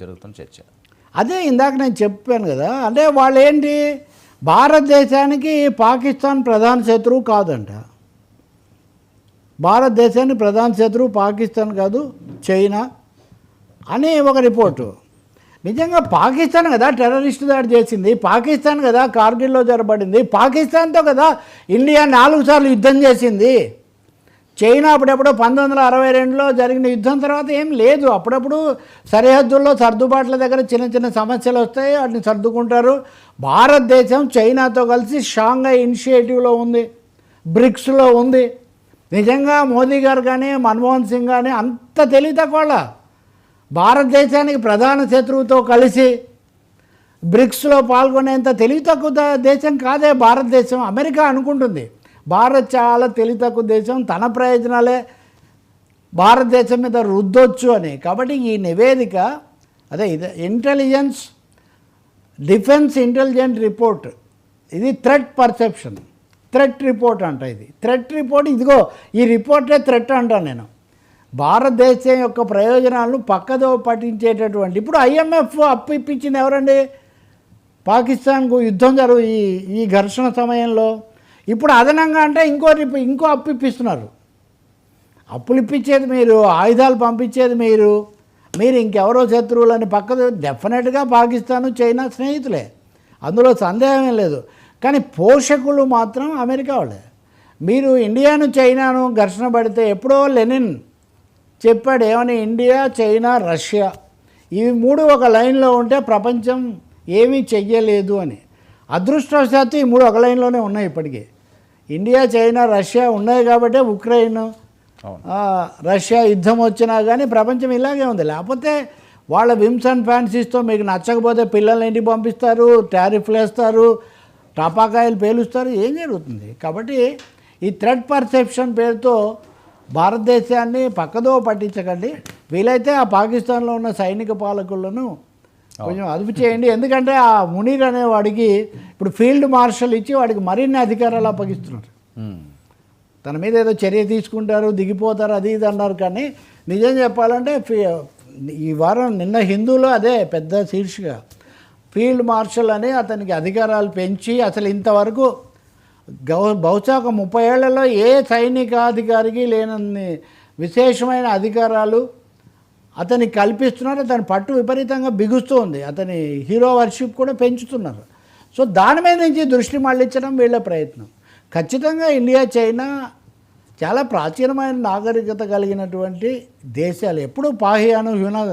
జరుగుతున్న చర్చ. అదే ఇందాక నేను చెప్పాను కదా అంటే వాళ్ళు ఏంటి భారతదేశానికి పాకిస్తాన్ ప్రధాన శత్రువు కాదంట. భారతదేశానికి ప్రధాన శత్రువు పాకిస్తాన్ కాదు చైనా అని ఒక రిపోర్టు. నిజంగా పాకిస్తాన్ కదా టెర్రరిస్ట్ దాడి చేసింది పాకిస్తాన్ కదా కార్గిల్లో జరబడింది పాకిస్తాన్తో కదా ఇండియా నాలుగు సార్లు యుద్ధం చేసింది. చైనా అప్పుడెప్పుడో పంతొమ్మిది వందల అరవై రెండులో జరిగిన యుద్ధం తర్వాత ఏం లేదు. అప్పుడప్పుడు సరిహద్దుల్లో సర్దుబాట్ల దగ్గర చిన్న చిన్న సమస్యలు వస్తాయి. వాటిని సర్దుకుంటారు. భారతదేశం చైనాతో కలిసి షాంఘై ఇనిషియేటివ్లో ఉంది. బ్రిక్స్లో ఉంది. నిజంగా మోదీ గారు కానీ మన్మోహన్ సింగ్ కానీ అంత తెలివి భారతదేశానికి ప్రధాన శత్రువుతో కలిసి బ్రిక్స్లో పాల్గొనేంత తెలివి తక్కువ దేశం కాదే. భారతదేశం అమెరికా అనుకుంటుంది. భారత్ చాలా తెలివి దేశం తన ప్రయోజనాలే భారతదేశం మీద రుద్దొచ్చు అని. కాబట్టి ఈ నివేదిక అదే ఇది ఇంటెలిజెన్స్ డిఫెన్స్ ఇంటెలిజెంట్ రిపోర్ట్ ఇది థ్రెట్ పర్సెప్షన్ థ్రెట్ రిపోర్ట్ అంట ఇది. థ్రెట్ రిపోర్ట్ ఇదిగో ఈ రిపోర్టే థ్రెట్ అంటాను నేను. భారతదేశం యొక్క ప్రయోజనాలను పక్కదో పట్టించేటటువంటి ఇప్పుడు ఐఎంఎఫ్ అప్పు ఇప్పించింది ఎవరండి? పాకిస్తాన్కు యుద్ధం జరుగు ఈ ఈ ఘర్షణ సమయంలో ఇప్పుడు అదనంగా అంటే ఇంకో ఇంకో అప్పు ఇప్పిస్తున్నారు. అప్పులు ఇప్పించేది మీరు ఆయుధాలు పంపించేది మీరు. మీరు ఇంకెవరో శత్రువులని పక్క డెఫినెట్గా పాకిస్తాను చైనా స్నేహితులే. అందులో సందేహమే లేదు. కానీ పోషకులు మాత్రం అమెరికా వాళ్ళే. మీరు ఇండియాను చైనాను ఘర్షణ పడితే ఎప్పుడో లెనిన్ చెప్పాడు ఏమని? India China Russia. ఇవి మూడు ఒక లైన్లో ఉంటే ప్రపంచం ఏమీ చెయ్యలేదు అని. అదృష్టవశాత్తు ఈ మూడు ఒక లైన్లోనే ఉన్నాయి ఇప్పటికీ. ఇండియా చైనా రష్యా ఉన్నాయి కాబట్టే ఉక్రెయిన్ రష్యా యుద్ధం వచ్చినా కానీ ప్రపంచం ఇలాగే ఉంది. లేకపోతే వాళ్ళ విమ్స్ అండ్ ఫ్యాన్సీస్తో మీకు నచ్చకపోతే పిల్లల్ని ఇంటికి పంపిస్తారు టారిఫ్లు వేస్తారు టపాకాయలు పేలుస్తారు ఏం జరుగుతుంది? కాబట్టి ఈ థ్రెడ్ పర్సెప్షన్ పేరుతో భారతదేశాన్ని పక్కదో పట్టించకండి. వీలైతే ఆ పాకిస్తాన్లో ఉన్న సైనిక పాలకులను కొంచెం అదుపు చేయండి. ఎందుకంటే ఆ మునీర్ అనే వాడికి ఇప్పుడు ఫీల్డ్ మార్షల్ ఇచ్చి వాడికి మరిన్ని అధికారాలు అప్పగిస్తున్నారు. తన మీద ఏదో చర్య తీసుకుంటారు దిగిపోతారు అది ఇది అన్నారు. కానీ నిజం చెప్పాలంటే ఈ వారం నిన్న హిందూలో అదే పెద్ద శీర్షిక. ఫీల్డ్ మార్షల్ అని అతనికి అధికారాలు పెంచి అసలు ఇంతవరకు గౌ బహుశా ఒక ముప్పై ఏళ్ళలో ఏ సైనికాధికారికి లేనన్ని విశేషమైన అధికారాలు అతనికి కల్పిస్తున్నారు అతని పట్టు విపరీతంగా బిగుస్తూ ఉంది. అతని హీరో వర్షిప్ కూడా పెంచుతున్నారు. సో దాని మీద నుంచి దృష్టి మళ్ళించడం వీళ్ళ ప్రయత్నం. ఖచ్చితంగా ఇండియా చైనా చాలా ప్రాచీనమైన నాగరికత కలిగినటువంటి దేశాలు. ఎప్పుడూ పాహియాను హ్యూనా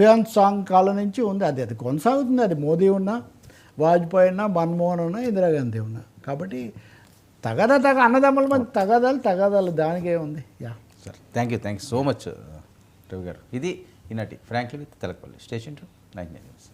హ్యూన్ సాంగ్ కాలం నుంచి ఉంది. అది అది కొనసాగుతుంది. అది మోదీ ఉన్నా వాజ్పేయి ఉన్నా మన్మోహన్ ఉన్నా ఇందిరాగాంధీ ఉన్నా. కాబట్టి తగదా తగ అన్నదమ్ముల మధ్య తగదాలు తగదాలు దానికే ఉంది. Yeah. Sir. Thank you thank you so much. Ravi garu ఇది ఈనాటి frankly with Telakapalli. Station two nine news.